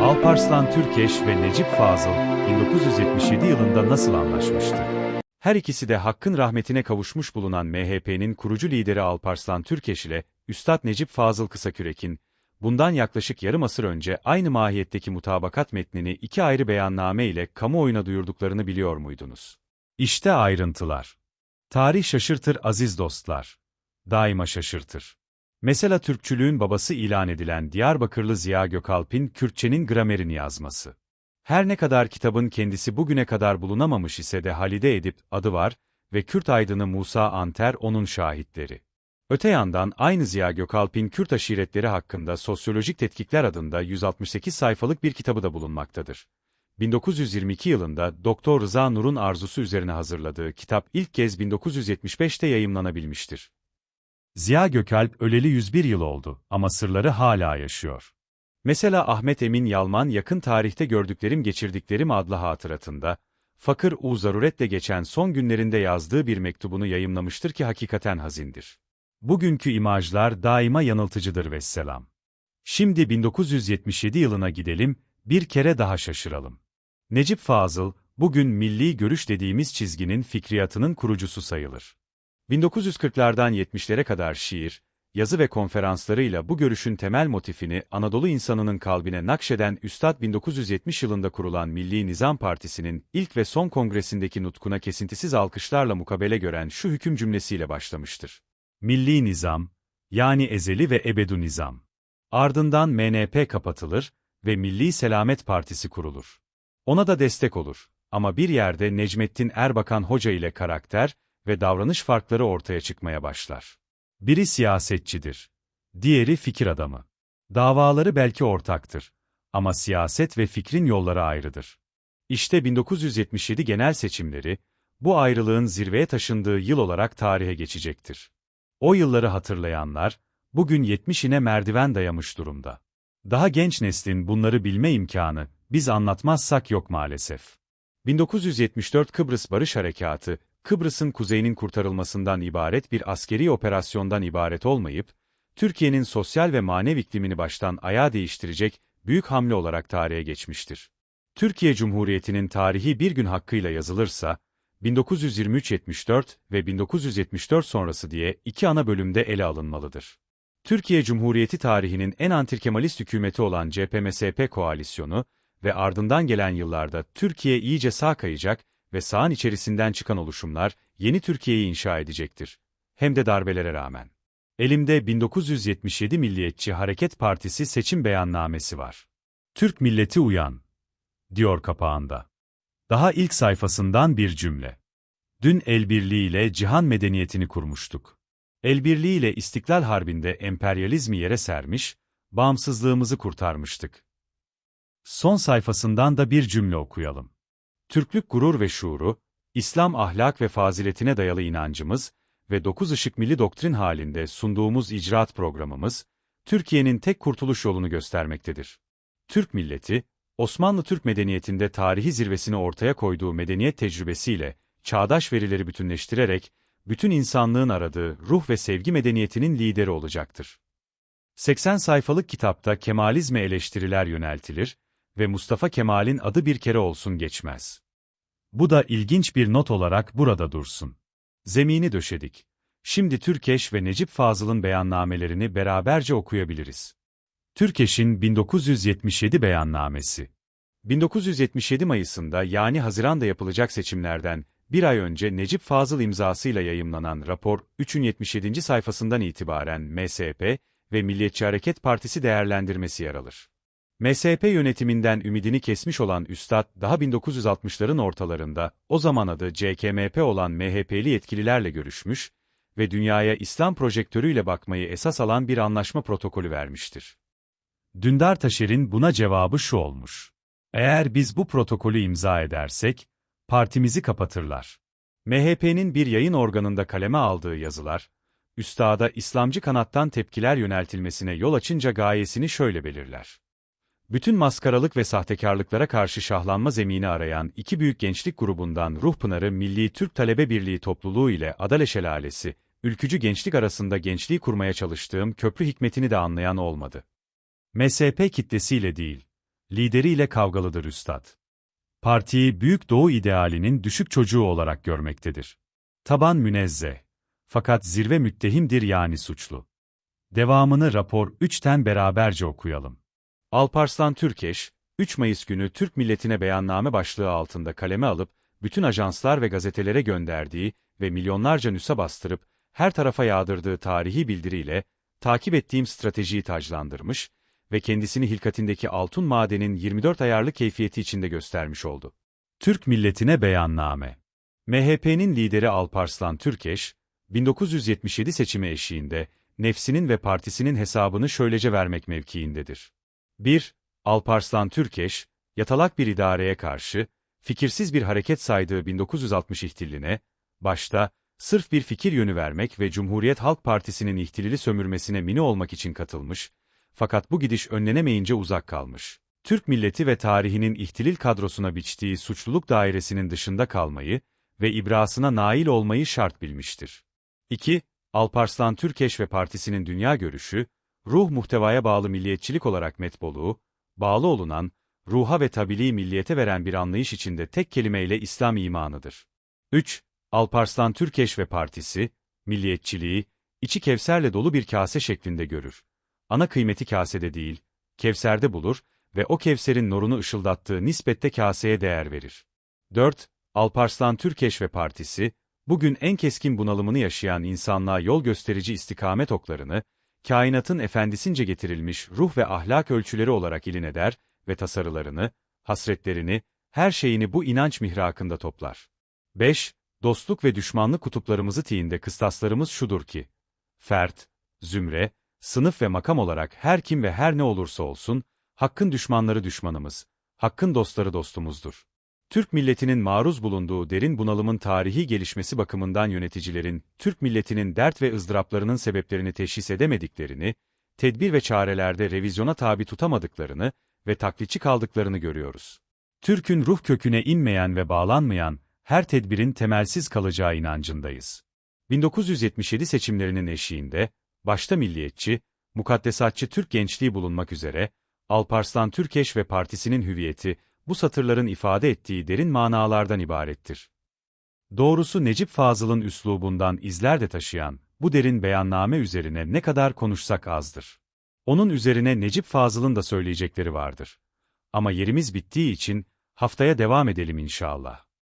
Alparslan Türkeş ve Necip Fazıl 1977 yılında nasıl anlaşmıştı? Her ikisi de hakkın rahmetine kavuşmuş bulunan MHP'nin kurucu lideri Alparslan Türkeş ile Üstad Necip Fazıl Kısakürek'in bundan yaklaşık yarım asır önce aynı mahiyetteki mutabakat metnini iki ayrı beyanname ile kamuoyuna duyurduklarını biliyor muydunuz? İşte ayrıntılar. Tarih şaşırtır aziz dostlar. Daima şaşırtır. Mesela Türkçülüğün babası ilan edilen Diyarbakırlı Ziya Gökalp'in Kürtçenin gramerini yazması. Her ne kadar kitabın kendisi bugüne kadar bulunamamış ise de Halide Edip adı var ve Kürt aydını Musa Anter onun şahitleri. Öte yandan aynı Ziya Gökalp'in Kürt aşiretleri hakkında Sosyolojik Tetkikler adında 168 sayfalık bir kitabı da bulunmaktadır. 1922 yılında Doktor Rıza Nur'un arzusu üzerine hazırladığı kitap ilk kez 1975'te yayımlanabilmiştir. Ziya Gökalp öleli 101 yıl oldu ama sırları hala yaşıyor. Mesela Ahmet Emin Yalman yakın tarihte gördüklerim geçirdiklerim adlı hatıratında, fakir u zaruretle geçen son günlerinde yazdığı bir mektubunu yayımlamıştır ki hakikaten hazindir. Bugünkü imajlar daima yanıltıcıdır vesselam. Şimdi 1977 yılına gidelim, bir kere daha şaşıralım. Necip Fazıl, bugün milli görüş dediğimiz çizginin fikriyatının kurucusu sayılır. 1940'lardan 70'lere kadar şiir, yazı ve konferanslarıyla bu görüşün temel motifini Anadolu insanının kalbine nakşeden Üstad 1970 yılında kurulan Milli Nizam Partisi'nin ilk ve son kongresindeki nutkuna kesintisiz alkışlarla mukabele gören şu hüküm cümlesiyle başlamıştır. Milli Nizam, yani ezeli ve ebedu nizam. Ardından MNP kapatılır ve Milli Selamet Partisi kurulur. Ona da destek olur. Ama bir yerde Necmettin Erbakan Hoca ile karakter ve davranış farkları ortaya çıkmaya başlar. Biri siyasetçidir. Diğeri fikir adamı. Davaları belki ortaktır. Ama siyaset ve fikrin yolları ayrıdır. İşte 1977 genel seçimleri, bu ayrılığın zirveye taşındığı yıl olarak tarihe geçecektir. O yılları hatırlayanlar, bugün 70'ine merdiven dayamış durumda. Daha genç neslin bunları bilme imkanı, biz anlatmazsak yok maalesef. 1974 Kıbrıs Barış Harekatı, Kıbrıs'ın kuzeyinin kurtarılmasından ibaret bir askeri operasyondan ibaret olmayıp, Türkiye'nin sosyal ve manevi iklimini baştan ayağa değiştirecek büyük hamle olarak tarihe geçmiştir. Türkiye Cumhuriyeti'nin tarihi bir gün hakkıyla yazılırsa, 1923-74 ve 1974 sonrası diye iki ana bölümde ele alınmalıdır. Türkiye Cumhuriyeti tarihinin en antirkemalist hükümeti olan CHP-MSP koalisyonu ve ardından gelen yıllarda Türkiye iyice sağ kayacak ve sağın içerisinden çıkan oluşumlar yeni Türkiye'yi inşa edecektir. Hem de darbelere rağmen. Elimde 1977 Milliyetçi Hareket Partisi seçim beyannamesi var. Türk milleti uyan, diyor kapağında. Daha ilk sayfasından bir cümle. Dün el birliğiyle cihan medeniyetini kurmuştuk. El birliğiyle İstiklal Harbi'nde emperyalizmi yere sermiş, bağımsızlığımızı kurtarmıştık. Son sayfasından da bir cümle okuyalım. Türklük gurur ve şuuru, İslam ahlak ve faziletine dayalı inancımız ve dokuz ışık milli doktrin halinde sunduğumuz icraat programımız, Türkiye'nin tek kurtuluş yolunu göstermektedir. Türk milleti, Osmanlı Türk medeniyetinde tarihi zirvesini ortaya koyduğu medeniyet tecrübesiyle, çağdaş verileri bütünleştirerek, bütün insanlığın aradığı ruh ve sevgi medeniyetinin lideri olacaktır. 80 sayfalık kitapta Kemalizme eleştiriler yöneltilir ve Mustafa Kemal'in adı bir kere olsun geçmez. Bu da ilginç bir not olarak burada dursun. Zemini döşedik. Şimdi Türkeş ve Necip Fazıl'ın beyannamelerini beraberce okuyabiliriz. Türkeş'in 1977 beyannamesi. 1977 Mayıs'ında yani Haziran'da yapılacak seçimlerden bir ay önce Necip Fazıl imzasıyla yayımlanan rapor 3'ün 77. sayfasından itibaren MSP ve Milliyetçi Hareket Partisi değerlendirmesi yer alır. MSP yönetiminden ümidini kesmiş olan Üstad, daha 1960'ların ortalarında, o zaman adı CKMP olan MHP'li yetkililerle görüşmüş ve dünyaya İslam projektörüyle bakmayı esas alan bir anlaşma protokolü vermiştir. Dündar Taşer'in buna cevabı şu olmuş. Eğer biz bu protokolü imza edersek, partimizi kapatırlar. MHP'nin bir yayın organında kaleme aldığı yazılar, Üstad'a İslamcı kanattan tepkiler yöneltilmesine yol açınca gayesini şöyle belirler. Bütün maskaralık ve sahtekarlıklara karşı şahlanma zemini arayan iki büyük gençlik grubundan Ruh Pınarı Milli Türk Talebe Birliği topluluğu ile Adale Şelalesi, ülkücü gençlik arasında gençliği kurmaya çalıştığım köprü hikmetini de anlayan olmadı. MSP kitlesiyle değil, lideriyle kavgalıdır üstad. Partiyi Büyük Doğu idealinin düşük çocuğu olarak görmektedir. Taban münezzeh. Fakat zirve müttehimdir yani suçlu. Devamını rapor 3'ten beraberce okuyalım. Alparslan Türkeş, 3 Mayıs günü Türk milletine beyanname başlığı altında kaleme alıp, bütün ajanslar ve gazetelere gönderdiği ve milyonlarca nüsa bastırıp, her tarafa yağdırdığı tarihi bildiriyle, takip ettiğim stratejiyi taclandırmış ve kendisini hilkatindeki altın madenin 24 ayarlı keyfiyeti içinde göstermiş oldu. Türk milletine beyanname. MHP'nin lideri Alparslan Türkeş, 1977 seçimi eşiğinde, nefsinin ve partisinin hesabını şöylece vermek mevkiindedir. 1. Alparslan Türkeş, yatalak bir idareye karşı, fikirsiz bir hareket saydığı 1960 ihtiline, başta, sırf bir fikir yönü vermek ve Cumhuriyet Halk Partisi'nin ihtilili sömürmesine mini olmak için katılmış, fakat bu gidiş önlenemeyince uzak kalmış. Türk milleti ve tarihinin ihtilil kadrosuna biçtiği suçluluk dairesinin dışında kalmayı ve ibrasına nail olmayı şart bilmiştir. 2. Alparslan Türkeş ve partisinin dünya görüşü, ruh muhtevaya bağlı milliyetçilik olarak metboluğu, bağlı olunan, ruha ve tabiliği milliyete veren bir anlayış içinde tek kelimeyle İslam imanıdır. 3. Alparslan Türkeş ve partisi, milliyetçiliği, içi kevserle dolu bir kase şeklinde görür. Ana kıymeti kasede değil, kevserde bulur ve o kevserin nurunu ışıldattığı nispette kaseye değer verir. 4. Alparslan Türkeş ve partisi, bugün en keskin bunalımını yaşayan insanlığa yol gösterici istikamet oklarını, kainatın efendisince getirilmiş ruh ve ahlak ölçüleri olarak ilin eder ve tasarılarını, hasretlerini, her şeyini bu inanç mihrakında toplar. 5. Dostluk ve düşmanlık kutuplarımızı tiyinde kıstaslarımız şudur ki, fert, zümre, sınıf ve makam olarak her kim ve her ne olursa olsun, hakkın düşmanları düşmanımız, hakkın dostları dostumuzdur. Türk milletinin maruz bulunduğu derin bunalımın tarihi gelişmesi bakımından yöneticilerin, Türk milletinin dert ve ızdıraplarının sebeplerini teşhis edemediklerini, tedbir ve çarelerde revizyona tabi tutamadıklarını ve taklitçi kaldıklarını görüyoruz. Türk'ün ruh köküne inmeyen ve bağlanmayan, her tedbirin temelsiz kalacağı inancındayız. 1977 seçimlerinin eşiğinde, başta milliyetçi, mukaddesatçı Türk gençliği bulunmak üzere, Alparslan Türkeş ve partisinin hüviyeti, bu satırların ifade ettiği derin manalardan ibarettir. Doğrusu Necip Fazıl'ın üslubundan izler de taşıyan, bu derin beyanname üzerine ne kadar konuşsak azdır. Onun üzerine Necip Fazıl'ın da söyleyecekleri vardır. Ama yerimiz bittiği için, haftaya devam edelim inşallah.